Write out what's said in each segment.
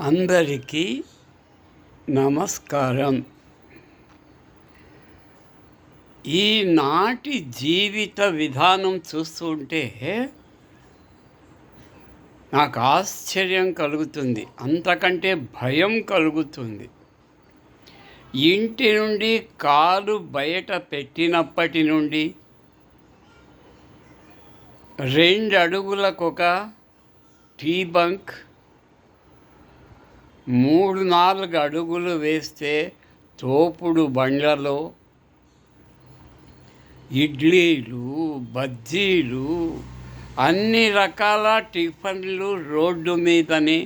అందరికీ నమస్కారం. ఈనాటి జీవిత విధానం చూస్తుంటే నాకు ఆశ్చర్యం కలుగుతుంది అంతకంటే భయం కలుగుతుంది. ఇంటి నుండి కాలు బయట పెట్టినప్పటి నుండి రెండు అడుగులకు ఒక టీ బంక్ మూడు నాలుగు అడుగులు వేస్తే తోపుడు బండ్లలో ఇడ్లీలు బజ్జీలు అన్ని రకాల టిఫిన్లు రోడ్డు మీదనే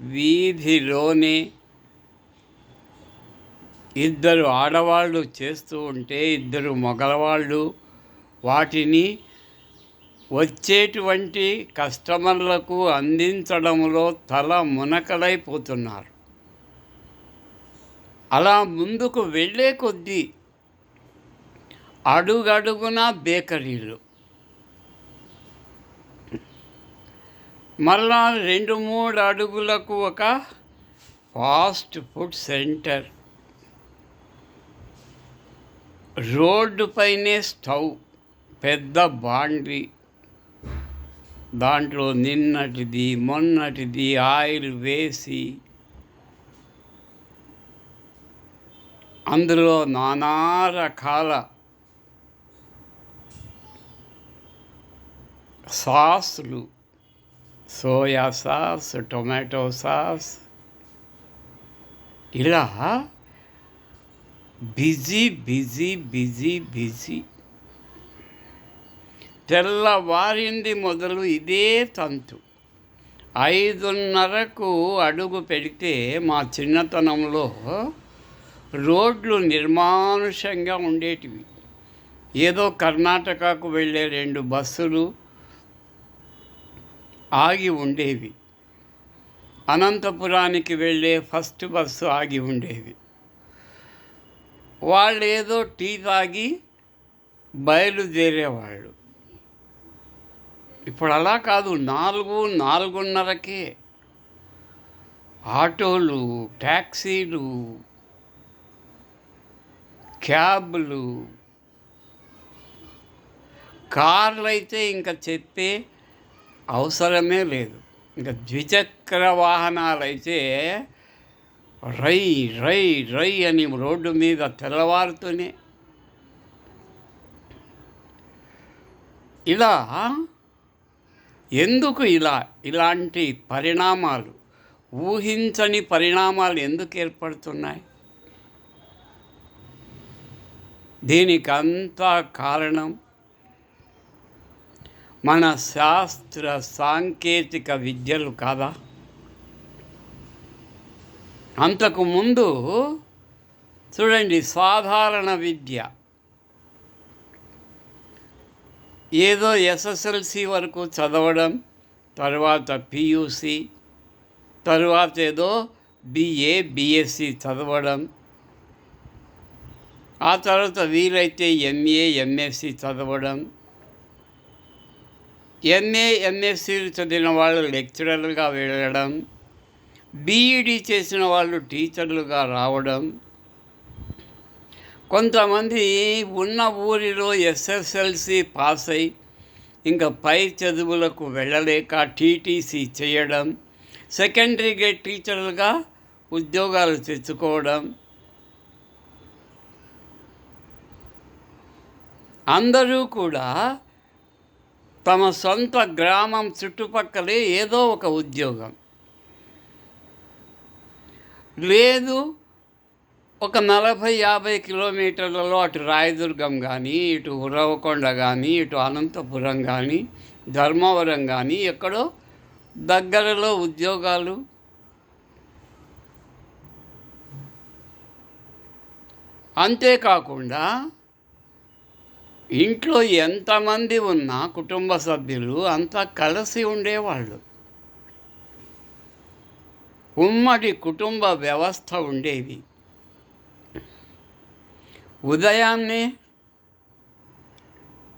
వీధిలోనే ఇద్దరు ఆడవాళ్ళు చేస్తూ ఉంటే ఇద్దరు మగవాళ్ళు వాటిని వచ్చేటువంటి కస్టమర్లకు అందించడంలో తల మునకలైపోతున్నారు. అలా ముందుకు వెళ్ళే కొద్దీ అడుగడుగున బేకరీలు. మళ్ళా రెండు మూడు అడుగులకు ఒక ఫాస్ట్ ఫుడ్ సెంటర్. రోడ్డు పైనే స్టవ్ పెద్ద బాండ్రీ. దాంట్లో నిన్నటిది మొన్నటిది ఆయిల్ వేసి అందులో నానా రకాల సాస్లు సోయా సాస్ టొమాటో సాస్ ఇలా బిజీ బిజీ బిజీ బిజీ తెల్లవారింది మొదలు ఇదే తంతు. ఐదున్నరకు అడుగు పెడితే మా చిన్నతనంలో రోడ్లు నిర్మానుషంగా ఉండేటివి. ఏదో కర్ణాటకకు వెళ్ళే రెండు బస్సులు ఆగి ఉండేవి. అనంతపురానికి వెళ్ళే ఫస్ట్ బస్సు ఆగి ఉండేవి. వాళ్ళు ఏదో టీ తాగి బయలుదేరేవాళ్ళు. ఇప్పుడు అలా కాదు నాలుగు నాలుగున్నరకే. ఆటోలు ట్యాక్సీలు క్యాబ్లు కార్లు అయితే ఇంకా చెప్పే అవసరమే లేదు. ఇంకా ద్విచక్ర వాహనాలు అయితే రై రై రై అని రోడ్డు మీద తెల్లవారుతూనే. ఇలా ఎందుకు ఇలా? ఇలాంటి పరిణామాలు ఊహించని పరిణామాలు ఎందుకు ఏర్పడుతున్నాయి? దీనికంతా కారణం మన శాస్త్ర సాంకేతిక విద్యలు కాదా? అంతకు ముందు చూడండి సాధారణ విద్య ఏదో ఎస్ఎస్ఎల్సి వరకు చదవడం తర్వాత పియూసి తర్వాత ఏదో బిఏ బిఎస్సి చదవడం. ఆ తర్వాత వీలైతే ఎంఏ ఎంఎస్సి చదవడం. ఎంఏ ఎంఎస్సీలు చదివిన వాళ్ళు లెక్చరర్లుగా వెళ్ళడం. బీఈడి చేసిన వాళ్ళు టీచర్లుగా రావడం. కొంతమంది ఉన్న ఊరిలో ఎస్ఎస్ఎల్సి పాస్ అయి ఇంకా పై చదువులకు వెళ్ళలేక టీటీసీ చేయడం సెకండరీ గ్రేడ్ టీచర్లుగా ఉద్యోగాలు తెచ్చుకోవడం. అందరూ కూడా తమ సొంత గ్రామం చుట్టుపక్కలే ఏదో ఒక ఉద్యోగం. లేదు ఒక నలభై యాభై కిలోమీటర్లలో అటు రాయదుర్గం కానీ ఇటు ఉరవకొండ కానీ ఇటు అనంతపురం కానీ ధర్మవరం కానీ ఎక్కడో దగ్గరలో ఉద్యోగాలు అంతేకాకుండా ఇంట్లో ఎంతమంది ఉన్నా కుటుంబ సభ్యులు అంతా కలిసి ఉండేవాళ్ళు. ఉమ్మడి కుటుంబ వ్యవస్థ ఉండేవి ఉదయాన్నే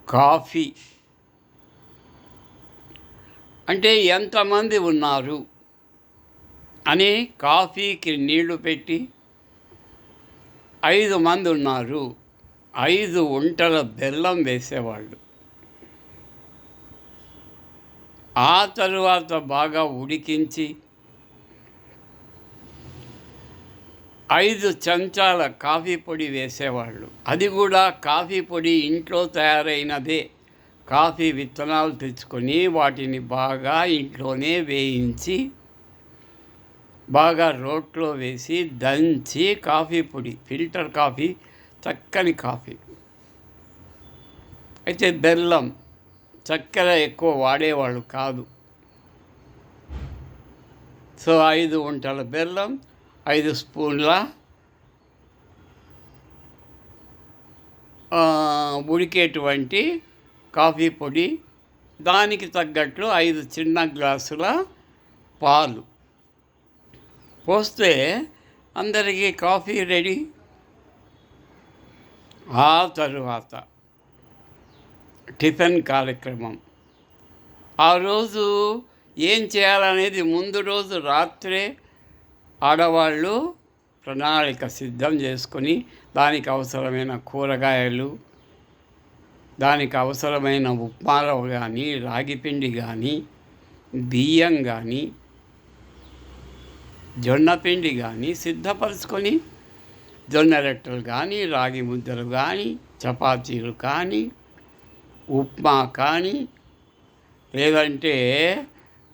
కాఫీ. అంటే ఎంతమంది ఉన్నారు? అని కాఫీకి నీళ్ళు పెట్టి ఐదు మంది ఉన్నారు. ఐదు ఉంటల బెల్లం వేసేవాళ్ళు. ఆ తరువాత బాగా ఉడికించి ఐదు చెంచాల కాఫీ పొడి వేసేవాళ్ళు. అది కూడా కాఫీ పొడి ఇంట్లో తయారైనదే. కాఫీ విత్తనాలు తెచ్చుకొని వాటిని బాగా ఇంట్లోనే వేయించి బాగా రోట్లో వేసి దంచి కాఫీ పొడి ఫిల్టర్ కాఫీ చక్కని కాఫీ. అయితే బెల్లం చక్కెర ఎక్కువ వాడేవాళ్ళు కాదు. సో ఐదు వంటల బెల్లం ఐదు స్పూన్ల ఉడికేటువంటి కాఫీ పొడి దానికి తగ్గట్లు ఐదు చిన్న గ్లాసుల పాలు. పోస్తే అందరికీ కాఫీ రెడీ. ఆ తరువాత టిఫిన్ కార్యక్రమం. ఆ రోజు ఏం చేయాలనేది ముందు రోజు రాత్రే ఆడవాళ్ళు ప్రణాళిక సిద్ధం చేసుకొని దానికి అవసరమైన కూరగాయలు దానికి అవసరమైన ఉప్మారవ కానీ రాగిపిండి కానీ బియ్యం కానీ జొన్నపిండి కానీ సిద్ధపరచుకొని జొన్న రెట్టలు కానీ రాగి ముద్దలు కానీ చపాతీలు కానీ ఉప్మా కానీ లేదంటే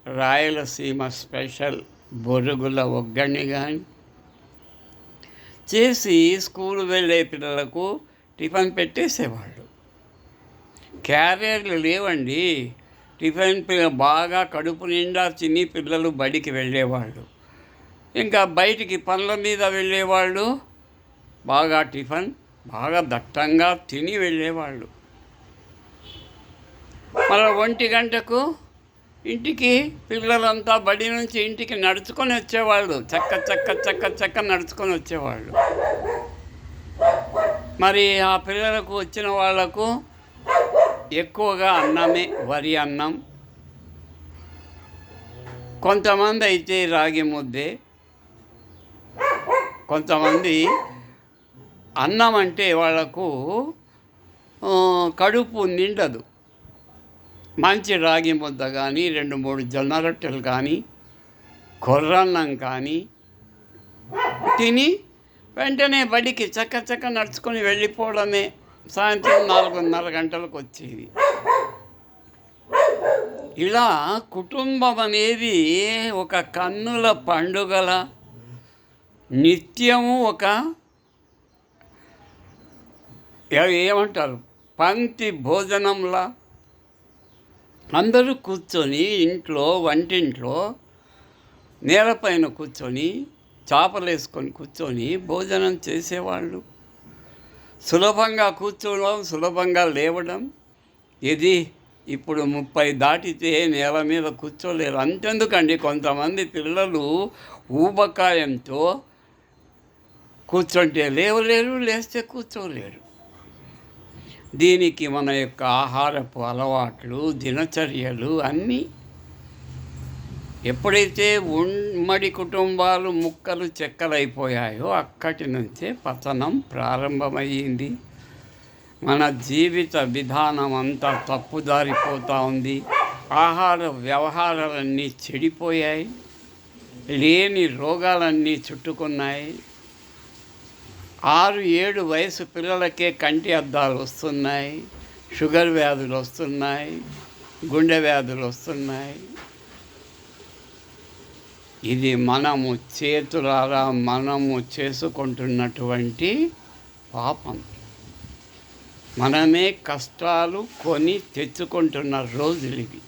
రాయలసీమ స్పెషల్ బొరుగుల ఒగ్గని కానీ చేసి స్కూల్ వెళ్ళే పిల్లలకు టిఫిన్ పెట్టేసేవాళ్ళు. క్యారియర్లు లేవండి. టిఫిన్ బాగా కడుపు నిండా తిని పిల్లలు బడికి వెళ్ళేవాళ్ళు. ఇంకా బయటికి పనుల మీద వెళ్ళేవాళ్ళు. బాగా టిఫిన్ బాగా దట్టంగా తిని వెళ్ళేవాళ్ళు. మళ్ళీ ఒంటి గంటకు ఇంటికి పిల్లలంతా బడి నుంచి ఇంటికి నడుచుకొని వచ్చేవాళ్ళు. చక్క చక్క చక్క చక్క నడుచుకొని వచ్చేవాళ్ళు. మరి ఆ పిల్లలకు వచ్చిన వాళ్ళకు ఎక్కువగా అన్నమే వరి అన్నం. కొంతమంది అయితే రాగి ముద్దే. కొంతమంది అన్నం అంటే వాళ్ళకు కడుపు నిండదు. మంచి రాగి ముద్ద కానీ రెండు మూడు జొన్న రొట్టెలు కానీ కొర్రన్నం కానీ తిని వెంటనే బడికి చక్క చక్క నడుచుకొని వెళ్ళిపోవడమే సాయంత్రం నాలుగున్నర గంటలకు వచ్చేది. ఇలా కుటుంబం అనేది ఒక కన్నుల పండుగల నిత్యము ఒక ఏమంటారు? పంక్తి భోజనంలా అందరూ కూర్చొని ఇంట్లో వంటింట్లో నేలపైన కూర్చొని చేపలు వేసుకొని కూర్చొని భోజనం చేసేవాళ్ళు. సులభంగా కూర్చోవడం సులభంగా లేవడం. ఇది ఇప్పుడు ముప్పై దాటితే నేల మీద కూర్చోలేరు. అంతెందుకండి? కొంతమంది పిల్లలు ఊబకాయంతో కూర్చుంటే లేవలేరు లేస్తే కూర్చోలేరు. దీనికి మన యొక్క ఆహారపు అలవాట్లు దినచర్యలు అన్నీ ఎప్పుడైతే ఉమ్మడి కుటుంబాలు ముక్కలు చెక్కలైపోయాయో అక్కడి నుంచే పతనం ప్రారంభమయ్యింది. మన జీవిత విధానం అంతా తప్పుదారిపోతూ ఉంది. ఆహార వ్యవహారాలన్నీ చెడిపోయాయి. లేని రోగాలన్నీ చుట్టుకున్నాయి. ఆరు ఏడు వయసు పిల్లలకే కంటి అద్దాలు వస్తున్నాయి షుగర్ వ్యాధులు వస్తున్నాయి గుండె వ్యాధులు వస్తున్నాయి. ఇది మనము చేతులారా మనము చేసుకుంటున్నటువంటి పాపం. మనమే కష్టాలు కొని తెచ్చుకుంటున్న రోజులు ఇవి.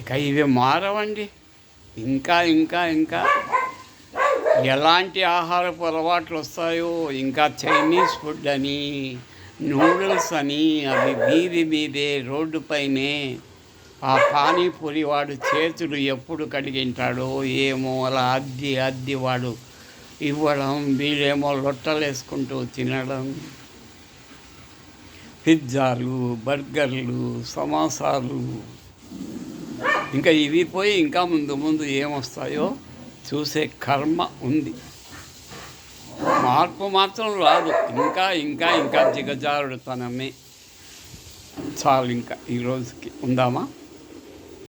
ఇక ఇవి మారవండి. ఇంకా ఇంకా ఇంకా ఎలాంటి ఆహారపు అలవాట్లు వస్తాయో? ఇంకా చైనీస్ ఫుడ్ అని నూడిల్స్ అని అవి వీధి మీదే రోడ్డుపైనే ఆ పానీపూరి వాడు చేతులు ఎప్పుడు కడిగింటాడో ఏమో అలా అద్ది అద్ది వాడు ఇవ్వడం వీళ్ళేమో లొట్టలు వేసుకుంటూ తినడం. పిజ్జాలు బర్గర్లు సమోసాలు. ఇంకా ఇవి పోయి ఇంకా ముందు ముందు ఏమొస్తాయో చూసే కర్మ ఉంది. మార్పు మాత్రం రాదు. ఇంకా ఇంకా ఇంకా దిగజారుడుతనమే. చాలు ఇంకా ఈ రోజుకి ఉందామా?